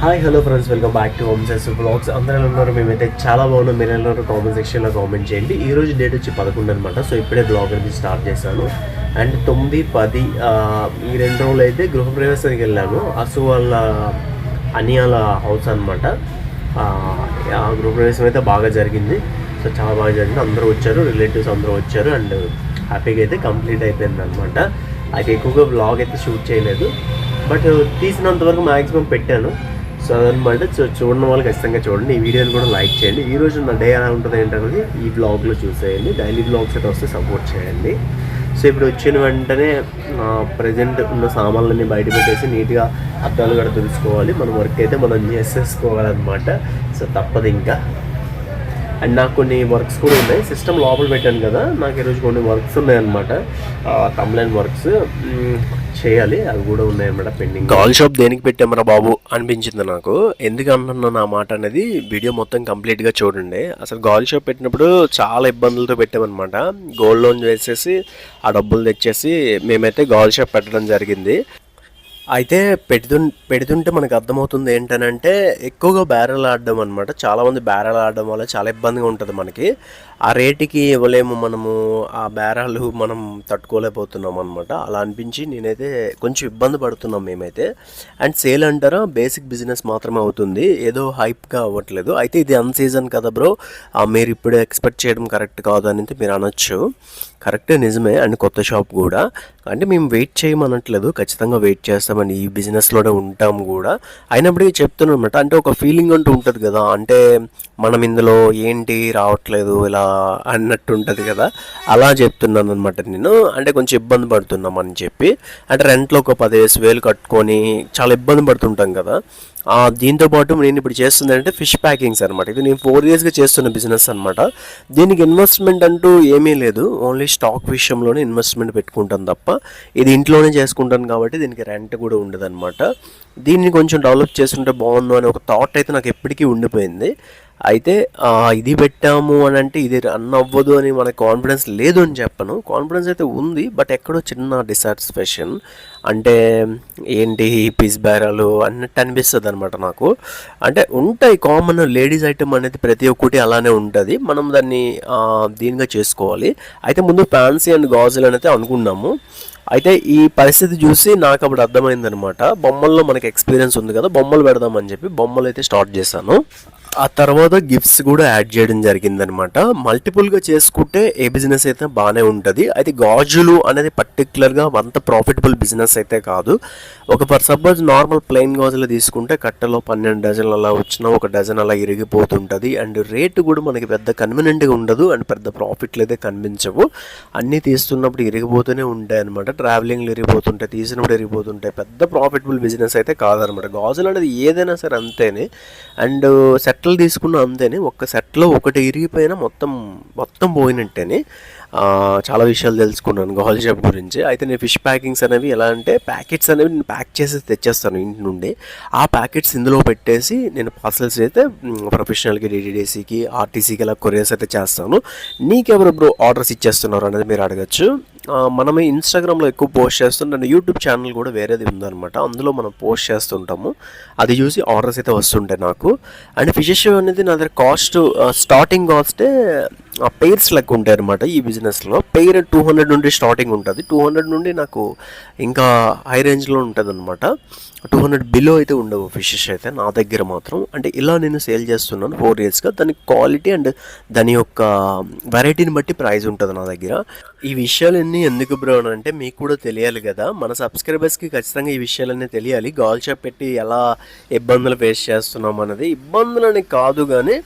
Hi hello friends welcome back to home cess blogs అందరూ ఉన్నారు? మేమైతే చాలా బాగున్నాం. మీరు ఎలా ఉన్నారు? కామెంట్ సెక్షన్లో కామెంట్ చేయండి. ఈ రోజు డేట్ వచ్చి పదకొండు అనమాట సో ఇప్పుడే బ్లాగ్ అనేది స్టార్ట్ చేశాను. అండ్ తొమ్మిది పది ఈ రెండు రోజులు అయితే గృహప్రవేశానికి వెళ్ళాను. అసు వాళ్ళ అనియాల హౌస్ అనమాట ఆ గృహప్రవేశం అయితే బాగా జరిగింది. సో చాలా బాగా జరిగింది. అందరూ వచ్చారు. రిలేటివ్స్ అందరూ వచ్చారు. అండ్ హ్యాపీగా అయితే కంప్లీట్ అయిపోయింది అనమాట అయితే ఎక్కువగా బ్లాగ్ అయితే షూట్ చేయలేదు. బట్ తీసినంత వరకు మ్యాక్సిమం పెట్టాను. సో అదనమాట చూడడం వాళ్ళు ఖచ్చితంగా చూడండి. ఈ వీడియోని కూడా లైక్ చేయండి. ఈ రోజు నా డే ఎలా ఉంటుంది ఏంటనేది ఈ బ్లాగ్లో చూసేయండి. డైలీ బ్లాగ్స్ అయితే వస్తే సపోర్ట్ చేయండి. సో ఇప్పుడు వచ్చిన వెంటనే ప్రజెంట్ ఉన్న సామాన్లన్నీ బయట పెట్టేసి నీట్గా అద్దాలు కూడా తుడుచుకోవాలి. మన వర్క్ అయితే మనం చేసేసుకోవాలన్నమాట సో తప్పదు ఇంకా. అండ్ నాకు కొన్ని వర్క్స్ కూడా ఉన్నాయి. సిస్టమ్ లోపల పెట్టాను కదా నాకు ఈరోజు కొన్ని వర్క్స్ ఉన్నాయన్నమాట. కంప్లైంట్ వర్క్స్ చేయాలి. అవి కూడా ఉన్నాయన్నమాట పెండింగ్ కాల్ షాప్ దేనికి పెట్టామరా బాబు? అనిపించింది నాకు. ఎందుకు అంటున్నా నా మాట అనేది? వీడియో మొత్తం కంప్లీట్గా చూడండి. అసలు గాల్ షాప్ పెట్టినప్పుడు చాలా ఇబ్బందులతో పెట్టామన్నమాట. గోల్డ్ లోన్ వేసేసి ఆ డబ్బులు తెచ్చేసి మేమైతే గాల్ షాప్ పెట్టడం జరిగింది. అయితే పెడుతు పెడుతుంటే మనకు అర్థమవుతుంది ఏంటనంటే ఎక్కువగా బ్యారెల్ ఆడడం అనమాట చాలామంది బ్యారెల్ ఆడడం వల్ల చాలా ఇబ్బందిగా ఉంటుంది మనకి. ఆ రేటుకి ఇవ్వలేము మనము ఆ బేరాలు మనం తట్టుకోలేకపోతున్నాం అనమాట అలా అనిపించి నేనైతే కొంచెం ఇబ్బంది పడుతున్నాం మేమైతే. అండ్ సేల్ అంటారా బేసిక్ బిజినెస్ మాత్రమే అవుతుంది. ఏదో హైప్గా అవ్వట్లేదు. అయితే ఇది అన్ సీజన్ కదా బ్రో. మీరు ఇప్పుడు ఎక్స్పెక్ట్ చేయడం కరెక్ట్ కాదు అని మీరు అనొచ్చు. కరెక్టే నిజమే. అండ్ కొత్త షాప్ కూడా. అంటే మేము వెయిట్ చేయమనట్లేదు. ఖచ్చితంగా వెయిట్ చేస్తాం. మనం ఈ బిజినెస్లోనే ఉంటాం కూడా. అయినప్పటికీ చెప్తున్నాం అనమాట అంటే ఒక ఫీలింగ్ అంటూ ఉంటుంది కదా అంటే మనం ఇందులో ఏంటి రావట్లేదు ఇలా అన్నట్టు ఉంటుంది కదా అలా చెప్తున్నాను అనమాట నేను. అంటే కొంచెం ఇబ్బంది పడుతున్నాం అని చెప్పి అంటే రెంట్లో ఒక పదిహేను వేలు కట్టుకొని చాలా ఇబ్బంది పడుతుంటాం కదా. దీంతోపాటు దీంతో పాటు నేను ఇప్పుడు చేస్తుంది అంటే ఫిష్ ప్యాకింగ్స్ అనమాట ఇది నేను ఫోర్ ఇయర్స్గా చేస్తున్న బిజినెస్ అనమాట దీనికి ఇన్వెస్ట్మెంట్ అంటూ ఏమీ లేదు. ఓన్లీ స్టాక్ విషయంలోనే ఇన్వెస్ట్మెంట్ పెట్టుకుంటాను తప్ప ఇది ఇంట్లోనే చేసుకుంటాను కాబట్టి దీనికి రెంట్ కూడా ఉండదు దీన్ని కొంచెం డెవలప్ చేస్తుంటే బాగుండు అనే ఒక థాట్ అయితే నాకు ఎప్పటికీ ఉండిపోయింది. అయితే ఇది పెట్టాము అని అంటే ఇది రన్ అవ్వదు అని మనకు కాన్ఫిడెన్స్ లేదు అని చెప్పను. కాన్ఫిడెన్స్ అయితే ఉంది బట్ ఎక్కడో చిన్న డిసాటిస్ఫాక్షన్ అంటే ఏంటి పీస్ బేరాలు అన్నట్టు అనిపిస్తుంది అనమాట నాకు. అంటే ఉంటాయి కామన్ లేడీస్ ఐటమ్ అనేది ప్రతి ఒక్కటి అలానే ఉంటుంది. మనం దాన్ని దీనిగా చేసుకోవాలి. అయితే ముందు ఫ్యాన్సీ అండ్ గాజులు అనేది అనుకున్నాము. అయితే ఈ పరిస్థితి చూసి నాకు అప్పుడు అర్థమైందనమాట బొమ్మల్లో మనకి ఎక్స్పీరియన్స్ ఉంది కదా బొమ్మలు పెడదామని చెప్పి బొమ్మలు అయితే స్టార్ట్ చేశాను. ఆ తర్వాత గిఫ్ట్స్ కూడా యాడ్ చేయడం జరిగిందనమాట మల్టిపుల్గా చేసుకుంటే ఏ బిజినెస్ అయితే బాగానే ఉంటుంది. అయితే గాజులు అనేది పర్టికులర్గా అంత ప్రాఫిటబుల్ బిజినెస్ అయితే కాదు. ఒక పర్ సపోజ్ నార్మల్ ప్లెయిన్ గాజులు తీసుకుంటే కట్టలో పన్నెండు డజన్లు అలా వచ్చినా ఒక డజన్ అలా ఇరిగిపోతుంటుంది. అండ్ రేటు కూడా మనకి పెద్ద కన్వీనియంట్గా ఉండదు అండ్ పెద్ద ప్రాఫిట్లు అయితే కనిపించవు. అన్నీ తీస్తున్నప్పుడు ఇరిగిపోతూనే ఉంటాయి అనమాట ట్రావెలింగ్లు ఇరిగిపోతుంటాయి తీసినప్పుడు ఇరిగిపోతుంటాయి. పెద్ద ప్రాఫిటబుల్ బిజినెస్ అయితే కాదనమాట గాజులు అనేది ఏదైనా సరే అంతేనే. అండ్ సెట్ సెట్లు తీసుకున్న అంతేనే ఒక్క సెట్లో ఒకటి ఇరిగిపోయినా మొత్తం మొత్తం పోయినట్టేనే. చాలా విషయాలు తెలుసుకున్నాను గోల్ షాప్ గురించి. అయితే నేను ఫిష్ ప్యాకింగ్స్ అనేవి ఎలా అంటే ప్యాకెట్స్ అనేవి నేను ప్యాక్ చేసి తెచ్చేస్తాను ఇంటి నుండి. ఆ ప్యాకెట్స్ ఇందులో పెట్టేసి నేను పార్సల్స్ అయితే ప్రొఫెషనల్కి డిడిడిసికి ఆర్టీసీకి ఇలా కొరియర్స్ అయితే చేస్తాను. నీకెవరు బ్రో ఆర్డర్స్ ఇచ్చేస్తున్నారు అనేది మీరు అడగచ్చు. మనమే ఇన్స్టాగ్రామ్లో ఎక్కువ పోస్ట్ చేస్తుంటాం యూట్యూబ్ ఛానల్ కూడా వేరేది ఉందన్నమాట. అందులో మనం పోస్ట్ చేస్తుంటాము. అది చూసి ఆర్డర్స్ అయితే వస్తుంటాయి నాకు. అండ్ ఫిషెస్ అనేది నా దగ్గర కాస్ట్ స్టార్టింగ్ కాస్టే పెయిర్స్ లెక్క ఉంటాయి అనమాట ఈ బిజినెస్లో పెయిర్ టూ హండ్రెడ్ నుండి స్టార్టింగ్ ఉంటుంది. టూ హండ్రెడ్ నుండి నాకు ఇంకా హై రేంజ్లో ఉంటుంది అనమాట టూ హండ్రెడ్ బిలో అయితే ఉండవు ఫిషెస్ అయితే నా దగ్గర మాత్రం. అంటే ఇలా నేను సేల్ చేస్తున్నాను ఫోర్ ఇయర్స్గా దాని క్వాలిటీ అండ్ దాని యొక్క వెరైటీని బట్టి ప్రైస్ ఉంటుంది నా దగ్గర. ఈ విషయాలు విషయాలన్నీ ఎందుకు బ్రో అంటే మీకు కూడా తెలియాలి కదా. మన సబ్స్క్రైబర్స్కి ఖచ్చితంగా ఈ విషయాలన్నీ తెలియాలి. గాల్ షాప్ పెట్టి ఎలా ఇబ్బందులు ఫేస్ చేస్తున్నాం అనేది ఇబ్బందులు అని కాదు కానీ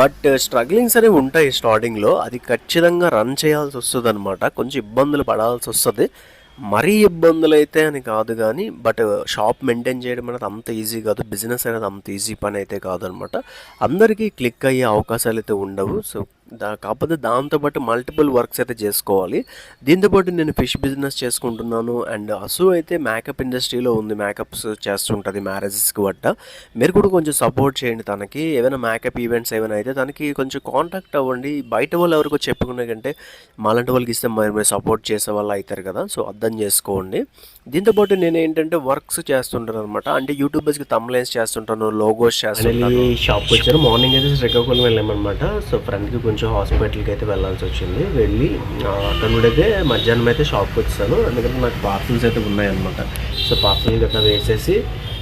బట్ స్ట్రగ్లింగ్స్ అనేవి ఉంటాయి స్టార్టింగ్లో అది ఖచ్చితంగా రన్ చేయాల్సి వస్తుంది అనమాట కొంచెం ఇబ్బందులు పడాల్సి వస్తుంది. మరీ ఇబ్బందులు అయితే అని కాదు కానీ బట్ షాప్ మెయింటైన్ చేయడం అనేది అంత ఈజీ కాదు. బిజినెస్ అనేది అంత ఈజీ పని అయితే కాదనమాట అందరికీ క్లిక్ అయ్యే అవకాశాలు అయితే ఉండవు. సో దా కాకపోతే దాంతోపాటు మల్టిపుల్ వర్క్స్ అయితే చేసుకోవాలి. దీంతోపాటు నేను ఫిష్ బిజినెస్ చేసుకుంటున్నాను. అండ్ అసు అయితే మేకప్ ఇండస్ట్రీలో ఉంది. మేకప్స్ చేస్తుంటుంది మ్యారేజెస్కి బట్ట మీరు కూడా కొంచెం సపోర్ట్ చేయండి తనకి. ఏమైనా మేకప్ ఈవెంట్స్ ఏమైనా అయితే తనకి కొంచెం కాంటాక్ట్ అవ్వండి. బయట వాళ్ళు ఎవరికో చెప్పుకునే కంటే మాలాంటి వాళ్ళకి ఇస్తే మరి మీరు సపోర్ట్ చేసే వాళ్ళు అవుతారు కదా. సో అర్థం చేసుకోండి. దీంతోపాటు నేను ఏంటంటే వర్క్స్ చేస్తుంటాను అనమాట అంటే యూట్యూబర్స్కి తమ్లైన్స్ చేస్తుంటాను లోగోస్ చేస్తుంటాను. షాప్కి వచ్చారు. మార్నింగ్ అయితే శ్రీకాకుళం వెళ్ళామన్నమాట. సో ఫ్రెండ్కి కొంచెం హాస్పిటల్కి అయితే వెళ్ళాల్సి వచ్చింది. వెళ్ళి అక్కడ నుండి అయితే మధ్యాహ్నం అయితే షాప్కి వచ్చాను. ఎందుకంటే నాకు పార్సల్స్ అయితే ఉన్నాయన్నమాట. సో పార్సల్ గట్రా వేసేసి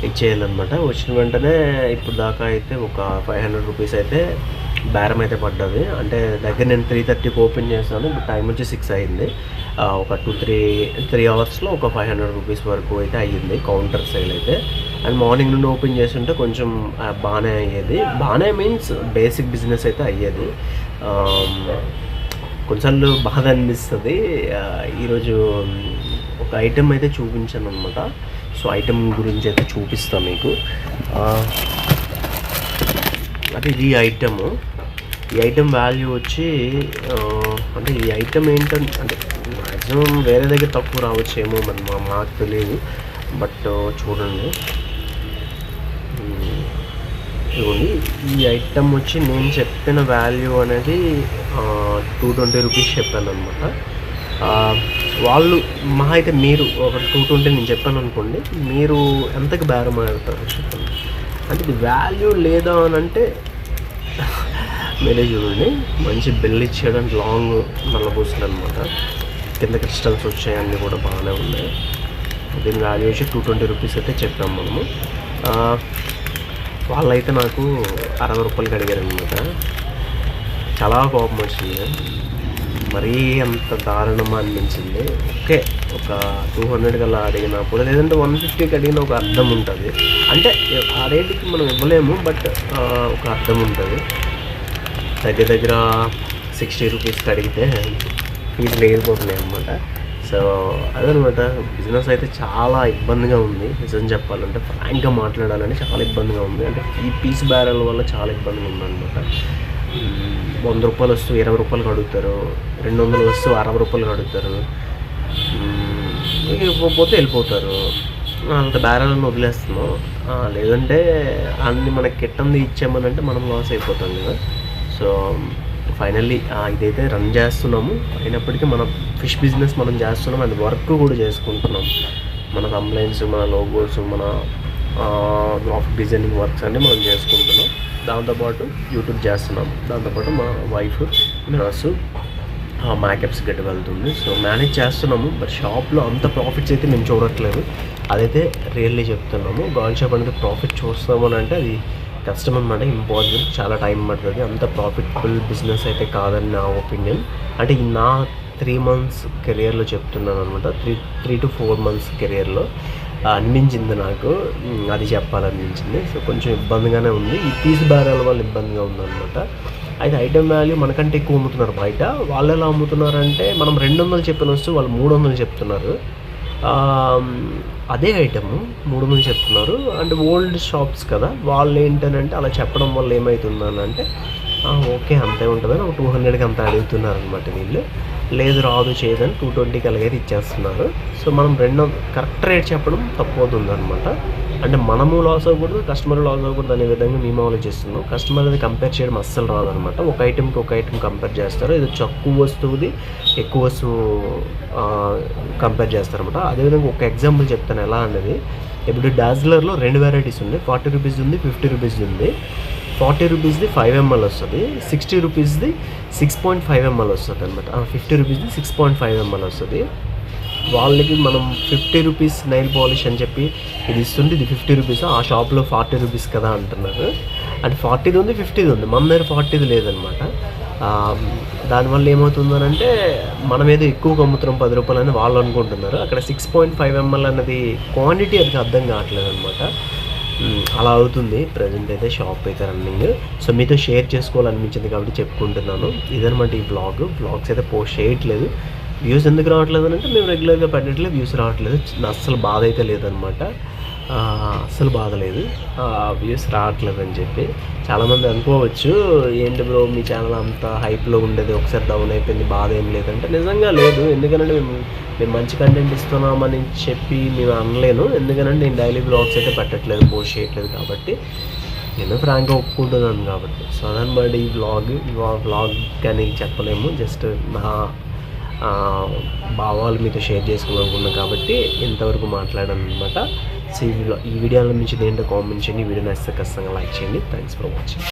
ఇచ్చేయాలన్నమాట వచ్చిన వెంటనే ఇప్పుడు దాకా అయితే ఒక ఫైవ్ హండ్రెడ్ రూపీస్ అయితే బేరం అయితే పడ్డది. అంటే దగ్గర నేను త్రీ థర్టీకి ఓపెన్ చేశాను. ఇప్పుడు టైం వచ్చి సిక్స్ అయింది. ఒక టూ త్రీ త్రీ అవర్స్లో ఒక ఫైవ్ హండ్రెడ్ రూపీస్ వరకు అయితే అయ్యింది కౌంటర్ సేల్ అయితే. అండ్ మార్నింగ్ నుండి ఓపెన్ చేస్తుంటే కొంచెం బాగానే అయ్యేది. బాగానే మీన్స్ బేసిక్ బిజినెస్ అయితే అయ్యేది. కొన్నిసార్లు బాధ అనిపిస్తుంది. ఈరోజు ఒక ఐటెం అయితే చూపించాను అనమాట సో ఐటెం గురించి అయితే చూపిస్తాను మీకు. అది అంటే ఇది ఐటము. ఈ ఐటెం వాల్యూ వచ్చి అంటే ఈ ఐటెం ఏంటంటే అంటే మ్యాక్సిమం వేరే దగ్గర తక్కువ రావచ్చేమో మరి మాకు తెలియదు. బట్ చూడండి. ఇవ్వండి. ఈ ఐటమ్ వచ్చి నేను చెప్పిన వాల్యూ అనేది టూ ట్వంటీ రూపీస్ చెప్పాను అనమాట వాళ్ళు మహా అయితే మీరు ఒక టూ ట్వంటీ నేను చెప్పాను అనుకోండి మీరు ఎంతకు బేరం ఆడతారు చెప్పండి. అంటే ఇది వాల్యూ లేదా అని అంటే మీరే చూడండి. మంచి బిల్ ఇచ్చేయడానికి లాంగ్ నల్లబూసలు అనమాట కింద క్రిస్టల్స్ వచ్చాయి అన్నీ కూడా బాగానే ఉన్నాయి. దీని వాల్యూ వచ్చి టూ ట్వంటీ రూపీస్ అయితే చెప్పాము మనము. వాళ్ళైతే నాకు అరవై రూపాయలకి అడిగారు అనమాట చాలా కోపం వచ్చింది. మరీ అంత దారుణమా అనిపించింది. ఓకే ఒక టూ హండ్రెడ్ కల్లా అడిగినప్పుడు లేదంటే వన్ ఫిఫ్టీకి అడిగిన ఒక అర్థం ఉంటుంది. అంటే ఆ రేటుకి మనం ఇవ్వలేము బట్ ఒక అర్థం ఉంటుంది. దగ్గర దగ్గర సిక్స్టీ రూపీస్కి అడిగితే ఫీజులు ఎగిరిపోతున్నాయి అనమాట సో అదనమాట. బిజినెస్ అయితే చాలా ఇబ్బందిగా ఉంది నిజం చెప్పాలంటే. ఫ్రాంక్గా మాట్లాడాలంటే చాలా ఇబ్బందిగా ఉంది. అంటే ఈ పీస్ బ్యారల్ వల్ల చాలా ఇబ్బందిగా ఉందన్నమాట. వంద రూపాయలు వస్తూ ఇరవై రూపాయలు కడుగుతారు రెండు వందలు వస్తూ అరవై రూపాయలు కడుగుతారు మ్మ్, ఇవ్వకపోతే వెళ్ళిపోతారు. అంత బ్యారల్ని వదిలేస్తున్నాం. లేదంటే అన్ని మనకి కిట్టంది ఇచ్చామనంటే మనం లాస్ అయిపోతాం కదా. సో ఫైనల్లీ ఇదైతే రన్ చేస్తున్నాము. అయినప్పటికీ మన ఫిష్ బిజినెస్ మనం చేస్తున్నాం. అండ్ వర్క్ కూడా చేసుకుంటున్నాం. మన కంప్లైంట్స్ మన లోగోస్ మన గ్రాఫిక్ డిజైనింగ్ వర్క్స్ అన్నీ మనం చేసుకుంటున్నాం. దాంతోపాటు యూట్యూబ్ చేస్తున్నాం. దాంతోపాటు మా వైఫ్ నర్సు మ్యాకప్స్ గట్టి వెళ్తుంది. సో మేనేజ్ చేస్తున్నాము. బట్ షాప్లో అంత ప్రాఫిట్స్ అయితే మేము చూడట్లేదు. అదైతే రియల్లీ చెప్తున్నాము. గాన్ షాప్ అనేది ప్రాఫిట్ చూస్తామని అంటే అది కష్టం అనమాట ఇంపాసిబుల్ చాలా టైం పడుతుంది. అంత ప్రాఫిటబుల్ బిజినెస్ అయితే కాదని నా ఒపీనియన్. అంటే నా త్రీ మంత్స్ కెరియర్లో చెప్తున్నాను అనమాట. Three three to four months కెరియర్లో అనిపించింది నాకు. అది చెప్పాలనిపించింది. సో కొంచెం ఇబ్బందిగానే ఉంది. ఈ పీస్ బేరాల వల్ల ఇబ్బందిగా ఉందన్నమాట. అయితే ఐటమ్ వాల్యూ మనకంటే ఎక్కువ అమ్ముతున్నారు బయట. వాళ్ళు ఎలా అమ్ముతున్నారంటే మనం రెండు వందలు చెప్పిన వస్తువు వాళ్ళు మూడు వందలు చెప్తున్నారు. అదే ఐటము మూడు మంది చెప్తున్నారు. అండ్ ఓల్డ్ షాప్స్ కదా వాళ్ళు ఏంటనంటే అలా చెప్పడం వల్ల ఏమవుతుందని అంటే ఓకే అంతే ఉంటుందని ఒక టూ హండ్రెడ్కి అంత అడుగుతున్నారు అనమాట వీళ్ళు. లేదు రాదు చేయదని టూ ట్వంటీకి అలాగైతే ఇచ్చేస్తున్నారు. సో మనం రెండు కరెక్ట్ రేట్ చెప్పడం తప్పవుతుంది అనమాట అంటే మనము లాస్ అవ్వకూడదు కస్టమర్ లాస్ అవ్వకూడదు అనే విధంగా మేము ఆలోచిస్తున్నాం. కస్టమర్ అది కంపేర్ చేయడం అస్సలు రాదనమాట ఒక ఐటెంకి ఒక ఐటెం కంపేర్ చేస్తారు. ఇది తక్కువ వస్తువుది ఎక్కువ వస్తువు కంపేర్ చేస్తారనమాట అదేవిధంగా ఒక ఎగ్జాంపుల్ చెప్తాను ఎలా అనేది. ఇప్పుడు డాజ్లర్లో రెండు వెరైటీస్ ఉంది ఫార్టీ రూపీస్ ఉంది ఫిఫ్టీ రూపీస్ ఉంది. ఫార్టీ రూపీస్ది ఫైవ్ ఎంఎల్ వస్తుంది సిక్స్టీ రూపీస్ది సిక్స్ పాయింట్ ఫైవ్ ఎంఎల్ వస్తుంది అనమాట ఫిఫ్టీ రూపీస్ది సిక్స్ పాయింట్ ఫైవ్ ఎంఎల్ వస్తుంది. వాళ్ళకి మనం ఫిఫ్టీ రూపీస్ నైల్ పాలిష్ అని చెప్పి ఇది ఇస్తుంటే ఇది ఫిఫ్టీ రూపీస్ ఆ షాప్లో ఫార్టీ రూపీస్ కదా అంటున్నారు. అంటే ఫార్టీది ఉంది ఫిఫ్టీది ఉంది. మన దగ్గర ఫార్టీది లేదనమాట దానివల్ల ఏమవుతుందనంటే మనం ఏదో ఎక్కువ అమ్ముతున్నాం పది రూపాయలు అని వాళ్ళు అనుకుంటున్నారు. అక్కడ సిక్స్ పాయింట్ ఫైవ్ ఎంఎల్ అన్నది క్వాంటిటీ అది అర్థం కావట్లేదు అనమాట అలా అవుతుంది. ప్రజెంట్ అయితే షాప్ అయితే రన్నింగ్ సో మీతో షేర్ చేసుకోవాలనిపించింది కాబట్టి చెప్పుకుంటున్నాను. ఇదనమాట ఈ బ్లాగ్ బ్లాగ్స్ అయితే పోస్ట్ చేయట్లేదు. వ్యూస్ ఎందుకు రావట్లేదు అంటే మేము రెగ్యులర్గా పెట్టట్లేదు. వ్యూస్ రావట్లేదు. అస్సలు బాధ అయితే లేదనమాట అస్సలు బాధలేదు వ్యూస్ రావట్లేదు అని చెప్పి చాలామంది అనుకోవచ్చు ఏంటి బ్రో మీ ఛానల్ అంత హైప్లో ఉండేది ఒకసారి డౌన్ అయిపోయింది బాధ ఏం లేదంటే నిజంగా లేదు. ఎందుకంటే మేము మేము మంచి కంటెంట్ ఇస్తున్నామని చెప్పి మేము అనలేను. ఎందుకంటే నేను డైలీ బ్లాగ్స్ అయితే పెట్టట్లేదు పోస్ట్ చేయట్లేదు కాబట్టి నేను ఫ్రాంక్గా ఒప్పుకుంటున్నాను కాబట్టి. సో దాన్ని బట్టి ఈ వ్లాగ్ వ్లాగ్ కానీ చెప్పలేము. జస్ట్ నా భావాలు మీతో షేర్ చేసుకోవాలనుకున్నాను కాబట్టి ఇంతవరకు మాట్లాడాను అనమాట సో ఈ వీడియో ఈ వీడియోలో నుంచి దేంట్లో కామెంట్ చేయండి. వీడియో నచ్చితే ఖచ్చితంగా లైక్ చేయండి. Thanks for watching